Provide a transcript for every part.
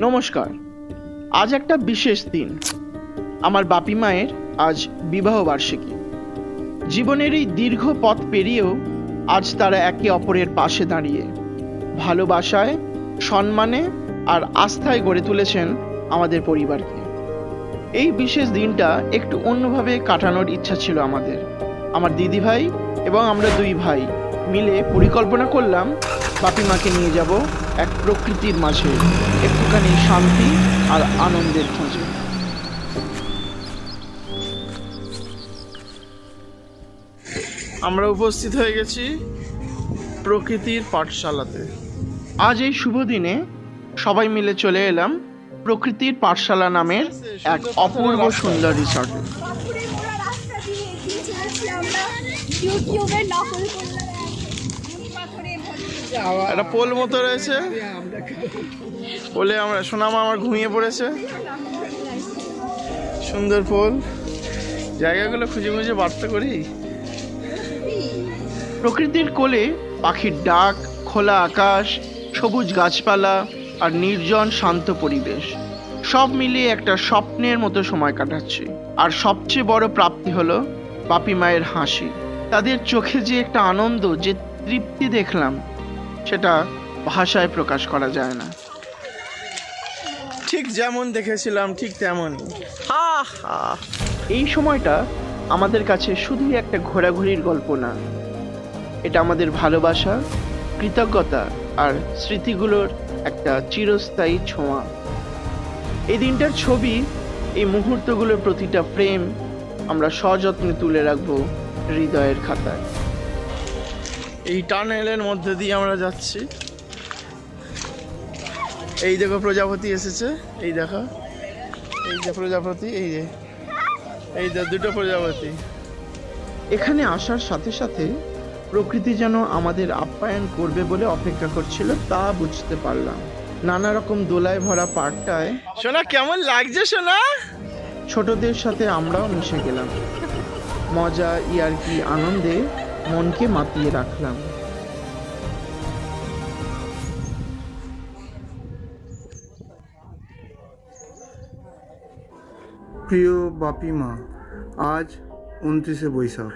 নমস্কার। আজ একটা বিশেষ দিন। আমার বাপি মায়ের আজ বিবাহ বার্ষিকী জীবনের এই দীর্ঘ পথ পেরিয়েও আজ তারা একে অপরের পাশে দাঁড়িয়ে ভালোবাসায়, সম্মানে আর আস্থায় গড়ে তুলেছেন আমাদের পরিবারকে। এই বিশেষ দিনটা একটু অন্যভাবে কাটানোর ইচ্ছা ছিল আমাদের। আমার দিদি ভাই এবং আমরা দুই ভাই। মিলে পরিকল্পনা করলাম, বাপি মাকে নিয়ে যাব এক প্রকৃতির মাঝে, একটুখানি শান্তি আর আনন্দের খোঁজে। আমরা উপস্থিত হয়ে গেছি প্রকৃতির পাঠশালাতে। আজ এই শুভ দিনে সবাই মিলে চলে এলাম প্রকৃতির পাঠশালা নামের এক অপূর্ব সুন্দর রিসর্টে। ইউটিউবের নকল করলাম। একটা পোল মতো রয়েছে। পোলে আমরা সোনামা আমার ঘুমিয়ে পড়েছে। সুন্দর পোল। জায়গাগুলো খুঁজে খুঁজে বার্তা করি। প্রকৃতির কোলে পাখির ডাক, খোলা আকাশ, সবুজ গাছপালা আর নির্জন শান্ত পরিবেশ। সব মিলিয়ে একটা স্বপ্নের মতো সময় কাটাচ্ছি। আর সবচেয়ে বড় প্রাপ্তি হলো বাপি মায়ের হাসি। তাদের চোখে যে একটা আনন্দ, যে তৃপ্তি দেখলাম সেটা ভাষায় প্রকাশ করা যায় না। ঠিক যেমন দেখেছিলাম ঠিক তেমনই। আহা! এই সময়টা আমাদের কাছে শুধুই একটা ঘোরাঘুরির গল্প না। এটা আমাদের ভালোবাসা কৃতজ্ঞতা আর স্মৃতিগুলোর একটা চিরস্থায়ী ছোঁয়া। এই দিনটার ছবি এই মুহূর্তগুলোর প্রতিটা প্রেম আমরা সযত্নে তুলে রাখব হৃদয়ের খাতায়। এই টানেলের মধ্যে দিয়ে আমরা যাচ্ছি। এই দেখো প্রজাপতি এসেছে এই দেখো। এই যে প্রজাপতি এই যে। এই যে দুটো প্রজাপতি। এখানে আসার সাথে সাথে প্রকৃতি যেন আমাদের আপ্যায়ন করবে বলে অপেক্ষা করছিল তা বুঝতে পারলাম। নানা রকম দোলায় ভরা পার্কটায় সোনা কেমন লাগছে সোনা? ছোটদের সাথে আমরাও মিশে গেলাম। মজা ইয়ার্কি আনন্দে মনকে মাতিয়ে রাখলাম। প্রিয় বাপি মা, আজ উনত্রিশে বৈশাখ।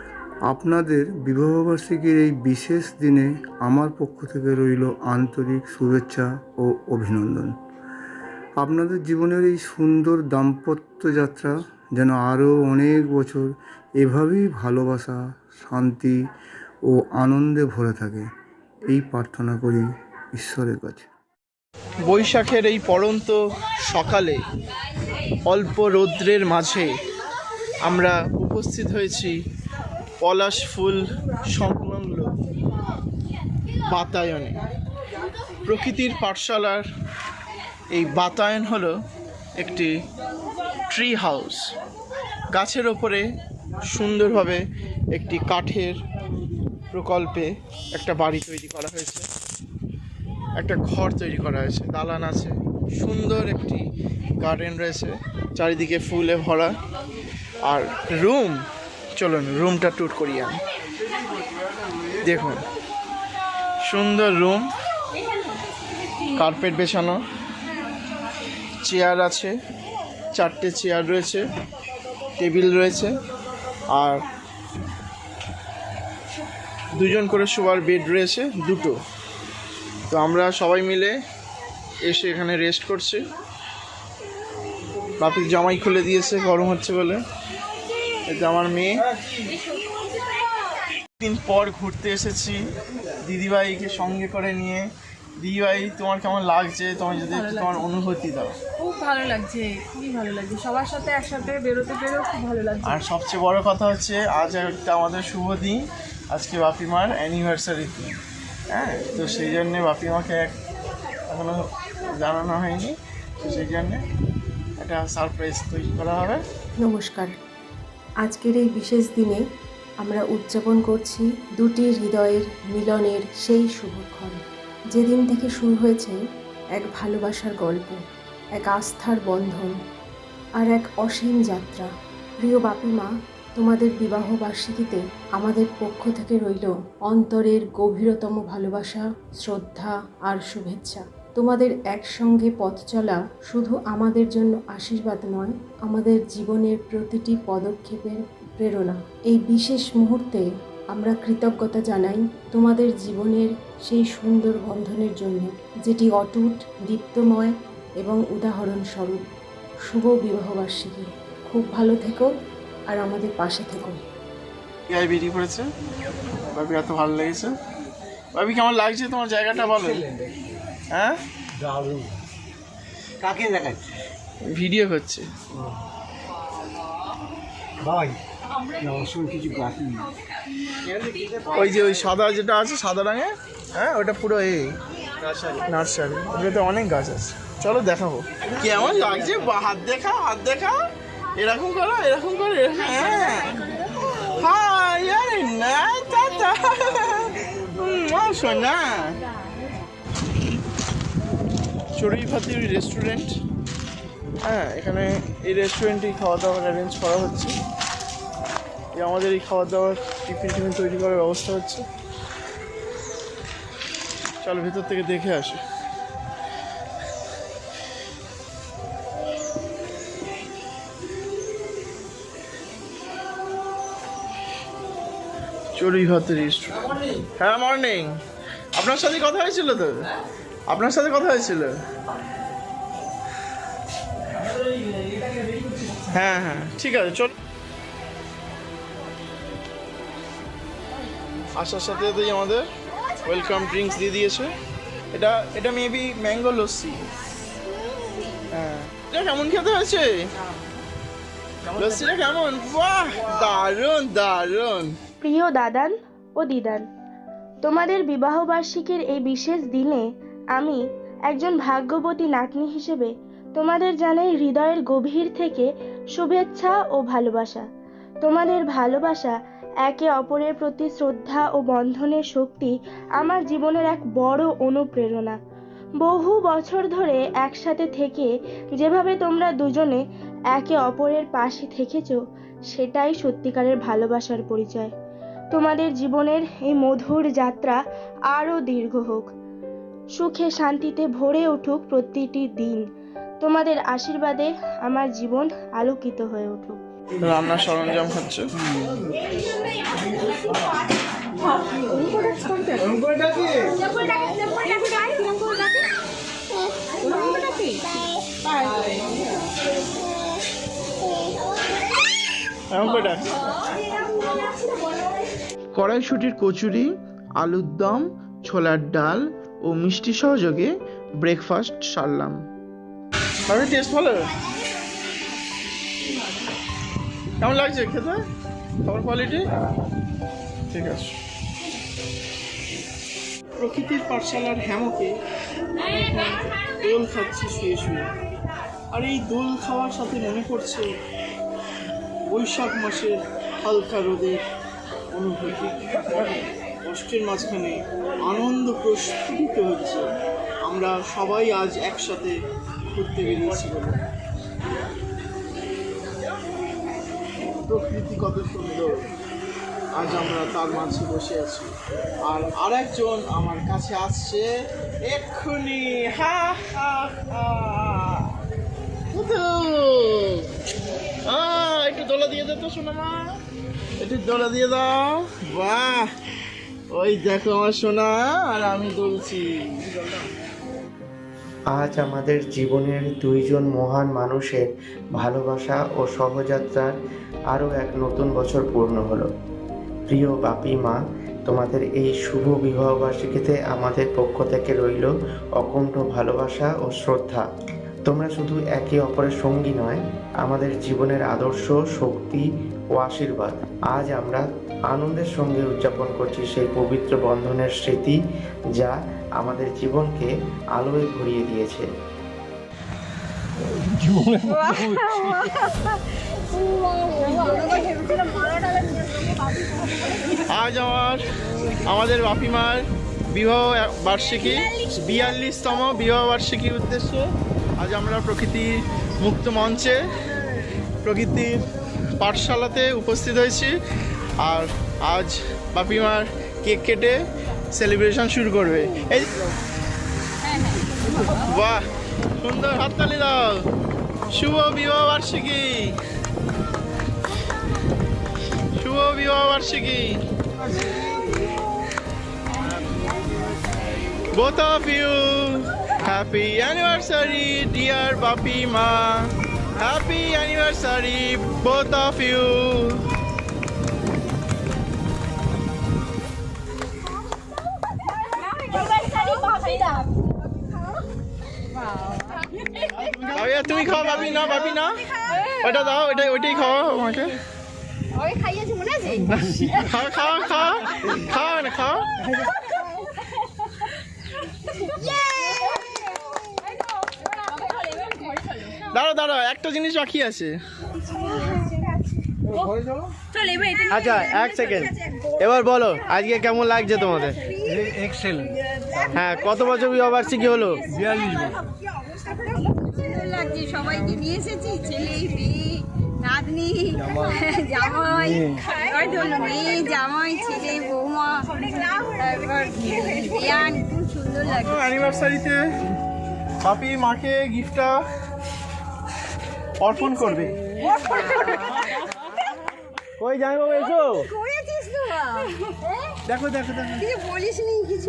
আপনাদের বিবাহবার্ষিকীর এই বিশেষ দিনে আমার পক্ষ থেকে রইল আন্তরিক শুভেচ্ছা ও অভিনন্দন। আপনাদের জীবনের এই সুন্দর দাম্পত্য যাত্রা যেন আরও অনেক বছর এভাবেই ভালোবাসা শান্তি ও আনন্দে ভরে থাকে। এই প্রার্থনা করি ঈশ্বরের কাছে। বৈশাখের এই পড়ন্ত সকালে, অল্প রৌদ্রের মাঝে আমরা উপস্থিত হয়েছি পলাশ ফুল সংলগ্ন বাতায়নে। প্রকৃতির পাঠশালার এই বাতায়ন হলো একটি ট্রি হাউস গাছের ওপরে সুন্দরভাবে একটি কাঠের প্রকল্পে একটা বাড়ি তৈরি করা হয়েছে। একটা ঘর তৈরি করা হয়েছে। দালান আছে। সুন্দর একটি গার্ডেন রয়েছে। চারিদিকে ফুলে ভরা। আর রুম চলুন রুমটা ট্যুর করি আমি। দেখুন, সুন্দর রুম কার্পেট বেছানো। চেয়ার আছে। চারটে চেয়ার রয়েছে। টেবিল রয়েছে। আর দুজন করে শোয়ার বেড রয়েছে, দুটো। তো আমরা সবাই মিলে এসে এখানে রেস্ট করছি। বাপির জামাই খুলে দিয়েছে, গরম হচ্ছে বলে। এটা আমার মেয়ে। দিন পর ঘুরতে এসেছি। দিদিভাইকে সঙ্গে করে নিয়ে দিদিভাই তোমার কেমন লাগছে? তোমার যদি তোমার অনুভূতি দাও। খুব ভালো লাগছে খুবই ভালো লাগছে। সবার সাথে একসাথে বেরোতে পেরেও খুব ভালো লাগছে। আর সবচেয়ে বড় কথা হচ্ছে আজ একটা আমাদের শুভ দিন। আজকে বাপি মার অ্যানিভার্সারি দিন। হ্যাঁ তো সেই জন্যে বাপি মাকে এক এখনও জানানো হয়নি। তো সেই জন্যে একটা সারপ্রাইজ তৈরি করা হবে। নমস্কার। আজকের এই বিশেষ দিনে আমরা উদযাপন করছি দুটি হৃদয়ের মিলনের সেই শুভক্ষণ যেদিন থেকে শুরু হয়েছে এক ভালোবাসার গল্প, এক আস্থার বন্ধন আর এক অসীম যাত্রা। প্রিয় বাপিমা তোমাদের বিবাহ বার্ষিকীতে আমাদের পক্ষ থেকে রইল অন্তরের গভীরতম ভালোবাসা, শ্রদ্ধা আর শুভেচ্ছা। তোমাদের একসঙ্গে পথ চলা শুধু আমাদের জন্য আশীর্বাদ নয়, আমাদের জীবনের প্রতিটি পদক্ষেপের প্রেরণা। এই বিশেষ মুহূর্তে আমরা কৃতজ্ঞতা জানাই তোমাদের জীবনের সেই সুন্দর বন্ধনের জন্য যেটি অটুট দীপ্তময় এবং উদাহরণস্বরূপ। শুভ বিবাহবার্ষিকী। খুব ভালো থেকো আর আমাদের পাশে থেকো। গায়ে বেরিয়ে পড়েছে বাবি এত ভালো লেগেছে। বাবি কেমন লাগছে তোমার জায়গাটা বলো? হ্যাঁ? কাকে দেখাচ্ছে ভিডিও করছে। ভাই না কিছু বাকি ওই যে ওই সাদা যেটা আছে সাদা রঙে হ্যাঁ ওটা পুরো এই নার্সারি। ওটাতে অনেক গাছ আছে। চলো দেখাবো। কেমন লাগছে? হাত দেখা হাত দেখা। এরকম করো এরকম করো হ্যাঁ। হাই আরে না টাটা সোনা। চড়ুই ভাতির রেস্টুরেন্ট হ্যাঁ এখানে এই রেস্টুরেন্টেই খাওয়া দাওয়ার অ্যারেঞ্জ করা হচ্ছে। আমাদের এই খাওয়া দাওয়ার টিফিন টিফিন তৈরি করার ব্যবস্থা হচ্ছে। চল ভেতর থেকে দেখে আসি। চড়ুই ভাতের হ্যাঁ মর্নিং আপনার সাথে কথা হয়েছিল তো? আপনার সাথে কথা হয়েছিল? হ্যাঁ হ্যাঁ ঠিক আছে, চল। আসার সাথে সাথেই আমাদের ওয়েলকাম ড্রিঙ্কস দিয়ে দিয়েছে। এটা এটা মেবি ম্যাঙ্গো লস্যি। হ্যাঁ। কেমন খেতে হয়েছে? লস্যিটা কেমন? বাহ, দারুণ দারুণ। প্রিয় দাদান ও দিদান, তোমাদের বিবাহবার্ষিকীর এই বিশেষ দিনে আমি একজন ভাগ্যবতী নাতনি হিসেবে তোমাদের জানাই হৃদয়ের গভীর থেকে শুভেচ্ছা ও ভালোবাসা। তোমাদের ভালোবাসা একে অপরের প্রতি শ্রদ্ধা ও বন্ধনের শক্তি আমার জীবনের এক বড় অনুপ্রেরণা। বহু বছর ধরে একসাথে থেকে যেভাবে তোমরা দুজনে একে অপরের পাশে থেকেছো, সেটাই সত্যিকারের ভালোবাসার পরিচয়। তোমাদের জীবনের এই মধুর যাত্রা আরও দীর্ঘ হোক। সুখে শান্তিতে ভরে উঠুক প্রতিটি দিন। তোমাদের আশীর্বাদে আমার জীবন আলোকিত হয়ে উঠুক। রান্নার সরঞ্জাম হচ্ছে। কড়াইশুটির কচুরি আলুর দম ছোলার ডাল ও মিষ্টি সহযোগে ব্রেকফাস্ট সারলাম। টেস্ট ভালো? কেমন লাগছে খেতে? খাবার কোয়ালিটি ঠিক আছে। প্রকৃতির পাঠশালার হ্যামকে দোল খাচ্ছি শুয়ে শুয়ে। আর এই দোল খাওয়ার সাথে মনে পড়ছে বৈশাখ মাসের হালকা রোদের অনুভূতি। কষ্টের মাঝখানে আনন্দ প্রস্ফুটিত হচ্ছে। আমরা সবাই আজ একসাথে ঘুরতে বেরিয়েছি বলে। প্রকৃতি কত সুন্দর। আজ আমরা তার মাঝে বসে আছি। আর আরেকজন আমার কাছে আসছে এক্ষুনি। হা হা হা। একটু দোলা দিয়ে দে তো সোনা মা একটু দোলা দিয়ে দাও। বাহ! ওই দেখো আমার সোনা, আর আমি দুলছি আজ আমাদের জীবনের দুইজন মহান মানুষের ভালোবাসা ও সহযাত্রার আরও এক নতুন বছর পূর্ণ হলো। প্রিয় বাপি মা, তোমাদের এই শুভ বিবাহবার্ষিকীতে আমাদের পক্ষ থেকে রইল অকুণ্ঠ ভালোবাসা ও শ্রদ্ধা। তোমরা শুধু একে অপরের সঙ্গী নয়, আমাদের জীবনের আদর্শ, শক্তি ও আশীর্বাদ আজ আমরা আনন্দের সঙ্গে উদযাপন করছি সেই পবিত্র বন্ধনের স্মৃতি যা আমাদের জীবনকে আলোয় ভরিয়ে দিয়েছে। আজ আমার, আমাদের বাপিমার বিবাহ বার্ষিকী, বিয়াল্লিশতম বিবাহ বার্ষিকীর উদ্দেশ্যে আজ আমরা প্রকৃতির মুক্ত মঞ্চে, প্রকৃতির পাঠশালাতে উপস্থিত হয়েছি। আর আজ বাপিমার কেক কেটে সেলিব্রেশন শুরু করবে এই বাহ সুন্দর হাততালি দাও শুভ বিবাহ বার্ষিকী শুভ বিবাহ বার্ষিকী both of you happy anniversary dear bapi ma happy anniversary both of you ভাবিয়া তুমি খাও বাপি না বাপি না। ওটা দাও ওটাই ওইটাই খাও আমাকে। ওই খাইয়েছি মনে আছে? খাও খাও খাও খাও না খাও। দাঁড়াও দাঁড়াও একটা জিনিস বাকি আছে। আচ্ছা এক সেকেন্ড এবার বলো আজকে কেমন লাগছে তোমাদের? হ্যাঁ কত বছর বিবাহবার্ষিকী হলো? বিয়াল্লিশ সুন্দর সবাইকে নিয়ে এসেছি ছেলে মেয়ে নাতনি জামাই মেয়ে জামাই ছেলে বৌমা তারপর বিয়ান খুব সুন্দর লাগছে অ্যানিভার্সারিতে বাপি মাকে গিফটটা অর্পণ করবে। কই জামাইবাবু এসো। দেখো দেখো দেখো। কিছু বলিস নি কিছু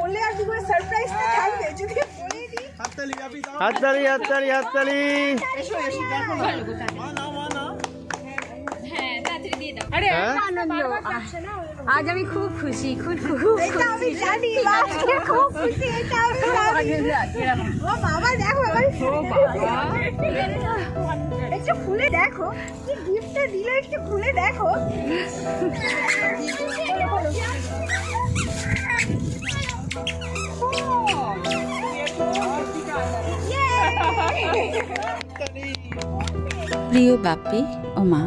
বললে আর কি করে সারপ্রাইজটা থাকবে? যদি বলে হাততালি হাততালি হাততালি হাততালি। এসো এসো দেখো না। মা না মা না আরে হ্যাঁ? আনন্দ। আজ আমি খুব খুশি খুব খুব এটা আমি জানি আজকে খুব খুশি এটা আমি জানি। ও বাবা দেখো এবার। ও বাবা। একটু খুলে দেখো কি গিফটটা দিল একটু খুলে দেখো। প্রিয় বাপি ও মা,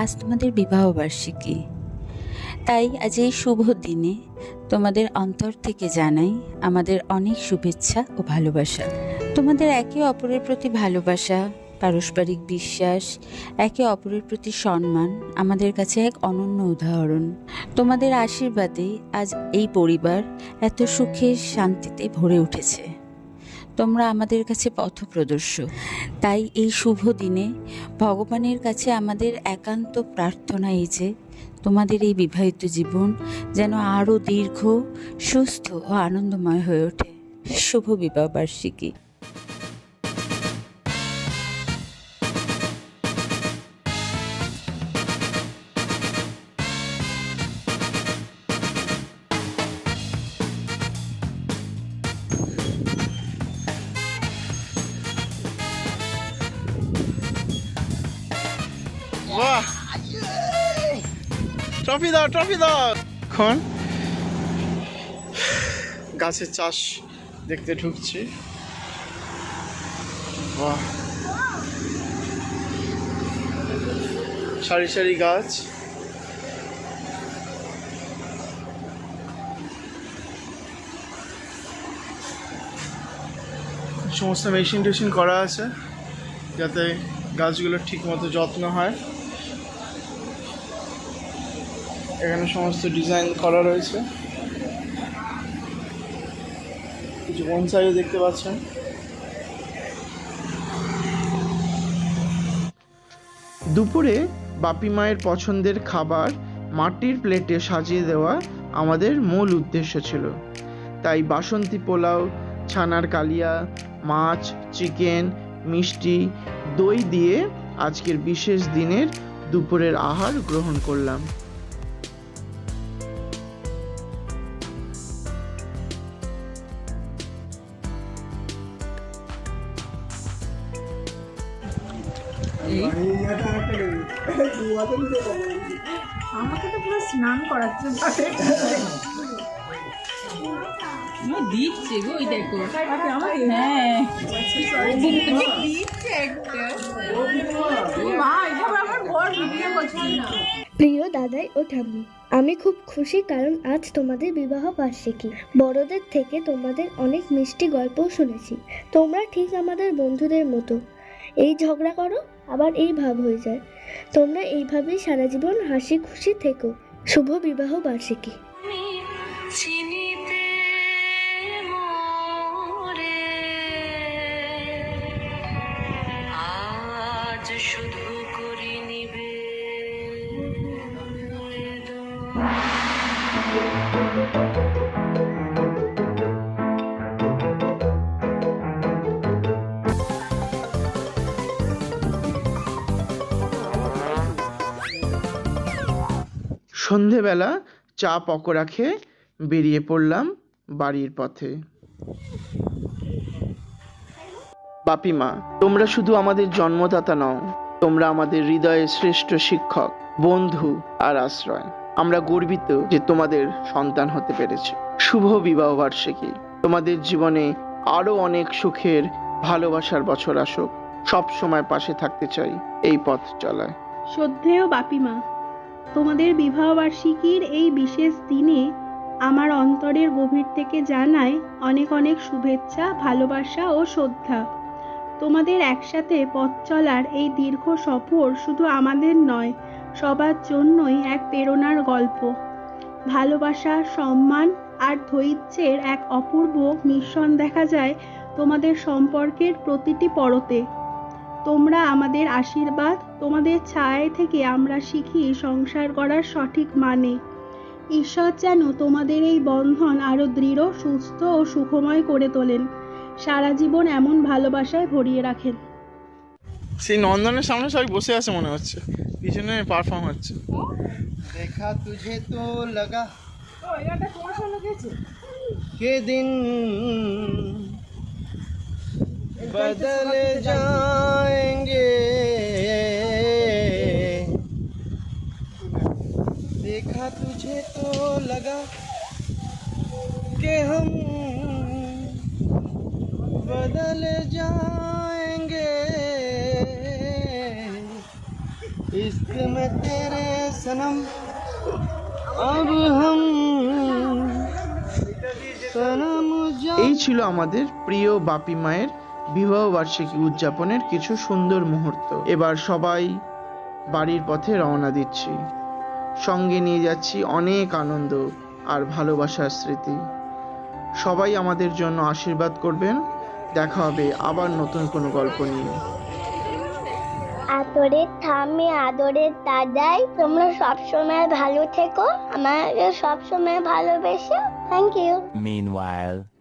আজ তোমাদের বিবাহ বার্ষিকী। তাই আজ এই শুভ দিনে তোমাদের অন্তর থেকে জানাই আমাদের অনেক শুভেচ্ছা ও ভালোবাসা। তোমাদের একে অপরের প্রতি ভালোবাসা, পারস্পরিক বিশ্বাস, একে অপরের প্রতি সম্মান আমাদের কাছে এক অনন্য উদাহরণ। তোমাদের আশীর্বাদে আজ এই পরিবার এত সুখে শান্তিতে ভরে উঠেছে। তোমরা আমাদের কাছে পথপ্রদর্শক। তাই এই শুভ দিনে ভগবানের কাছে আমাদের একান্ত প্রার্থনা এই যে, তোমাদের এই বিবাহিত জীবন যেন আরও দীর্ঘ, সুস্থ ও আনন্দময় হয়ে ওঠে। শুভ বিবাহ ট্রফি দাও ট্রফি দাও। এখন গাছের চাষ দেখতে ঢুকছি। বাহ। সারি সারি গাছ। সমস্ত মেশিন টেশিন করা আছে, যাতে গাছগুলোর ঠিক মতো যত্ন হয়। এখানে সমস্ত ডিজাইন করা রয়েছে। কিছু বনসাইও দেখতে পাচ্ছেন। দুপুরে বাপি মায়ের পছন্দের খাবার মাটির প্লেটে সাজিয়ে দেওয়া আমাদের মূল উদ্দেশ্য ছিল। তাই বাসন্তী পোলাও, ছানার কালিয়া, মাছ, চিকেন, মিষ্টি, দই দিয়ে আজকের বিশেষ দিনের দুপুরের আহার গ্রহণ করলাম। আমাকে তো পুরো স্নান করাচ্ছে। দিচ্ছে গো ওই দেখো। হ্যাঁ। দিচ্ছে একটা মা এটা আমার বর ভিডিও করছে না প্রিয় দাদাই ও ঠাম্মি আমি খুব খুশি কারণ আজ তোমাদের বিবাহ বার্ষিকী। বড়দের থেকে তোমাদের অনেক মিষ্টি গল্পও শুনেছি। তোমরা ঠিক আমাদের বন্ধুদের মতো। এই ঝগড়া করো আবার এই ভাব হয়ে যায়। তোমরা এইভাবেই সারা জীবন হাসি খুশি থেকো। শুভ বিবাহ বার্ষিকী। শুধু করি নিবে সন্ধেবেলা চা পকোড়া খেয়ে বেরিয়ে পড়লাম বাড়ির পথে। বাপিমা তোমরা শুধু আমাদের জন্মদাতা নও, তোমরা আমাদের হৃদয়ের শ্রেষ্ঠ শিক্ষক, বন্ধু আর আশ্রয়। আমরা গর্বিত যে তোমাদের সন্তান হতে পেরেছে। শুভ বিবাহ বার্ষিকী। তোমাদের জীবনে আরও অনেক সুখের, ভালোবাসার বছর আসুক। সব সময় পাশে থাকতে চাই এই পথ চলায়। শ্রদ্ধেয় বাপিমা তোমাদের বিবাহবার্ষিকীর এই বিশেষ দিনে আমার অন্তরের গভীর থেকে জানাই অনেক অনেক শুভেচ্ছা, ভালোবাসা ও শ্রদ্ধা। তোমাদের একসাথে পথ চলার এই দীর্ঘ সফর শুধু আমাদের নয়, সবার জন্যই এক প্রেরণার গল্প। ভালোবাসা, সম্মান আর ধৈর্যের এক অপূর্ব মিশ্রণ দেখা যায় তোমাদের সম্পর্কের প্রতিটি পরতে। তোমরা আমাদের আশীর্বাদ তোমাদের ছায় থেকে আমরা শিখি সংসার করার সঠিক মানে। ঈশ্বর যেন তোমাদের এই বন্ধন আরও দৃঢ় সুস্থ ও সুখময় করে তোলেন। সারা জীবন এমন ভালোবাসায় ভরিয়ে রাখেন। সেই নন্দনের সামনে সবাই বসে আছে মনে হচ্ছে। পিছনে পারফর্ম হচ্ছে। দেখা তুঝে তো লাগা। ও এটা তোমার সঙ্গে तो लगा कि हम बदल जाएंगे इश्क में तेरे सनम अब हम सनम जा এই ছিল আমাদের প্রিয় বাপি মায়ের বিবাহ বার্ষিকী উদযাপনের কিছু সুন্দর মুহূর্ত এবার সবাই বাড়ির পথে রওনা দিচ্ছি সঙ্গে নিয়ে যাচ্ছি অনেক আনন্দ আর ভালোবাসার স্মৃতি। সবাই আমাদের জন্য আশীর্বাদ করবেন। দেখা হবে আবার নতুন কোনো গল্প নিয়ে। আদরের ঠাম্মি আদরের দাদাই তোমরা সবসময় ভালো থেকো। আমাকে সবসময় ভালোবেসো। Thank you Meanwhile.